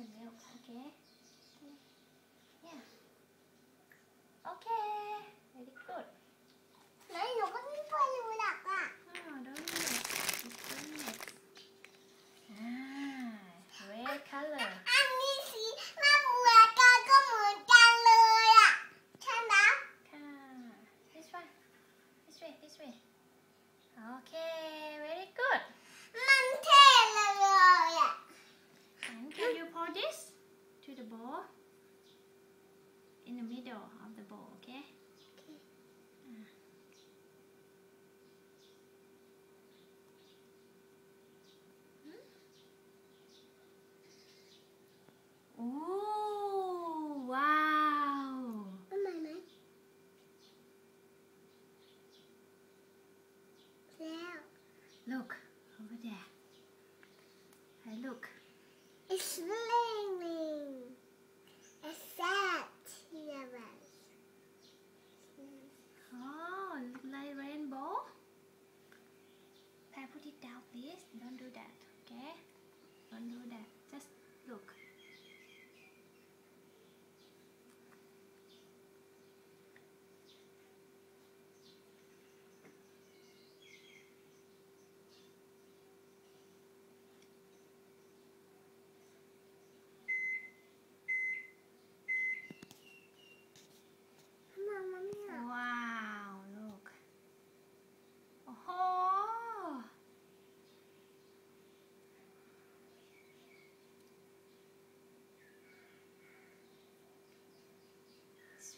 the milk, okay? Yeah. Okay. Very good. แล้วหนูก็ไม่ควรรู้หลักอ่ะ Oh, don't do it. It's doing it. Ah, red color. อันนี้สีมันเหมือนกันก็เหมือนกันเลยอ่ะใช่ไหมค่ะ This way. This way. This way. Okay. in the middle of the bowl, okay? Okay. Oh, wow. Oh, Mama. There. Look, over there. Hey, look. It's blue. doubt this don't do that okay don't do that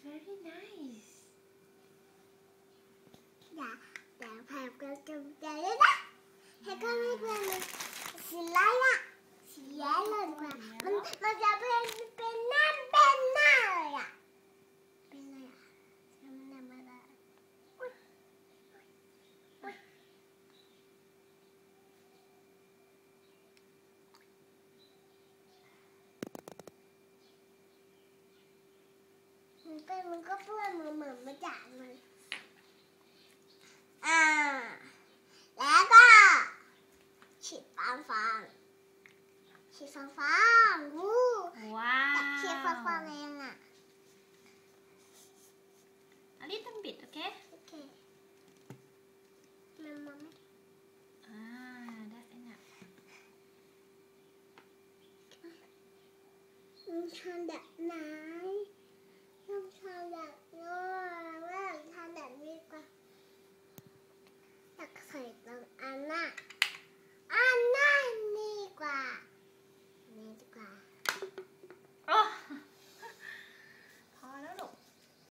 very nice. ปันมันก็เพื่อนมันเหมือนมาจากมันอ่าแล้วก็ฉีดฟางฟางฉีดฟางฟางวู้ว้าวฉีดฟางฟางเองอ่ะอันนี้ต้องบิดโอเคโอเคมันมมอ่าได้ลนะมชันแบบน้ำ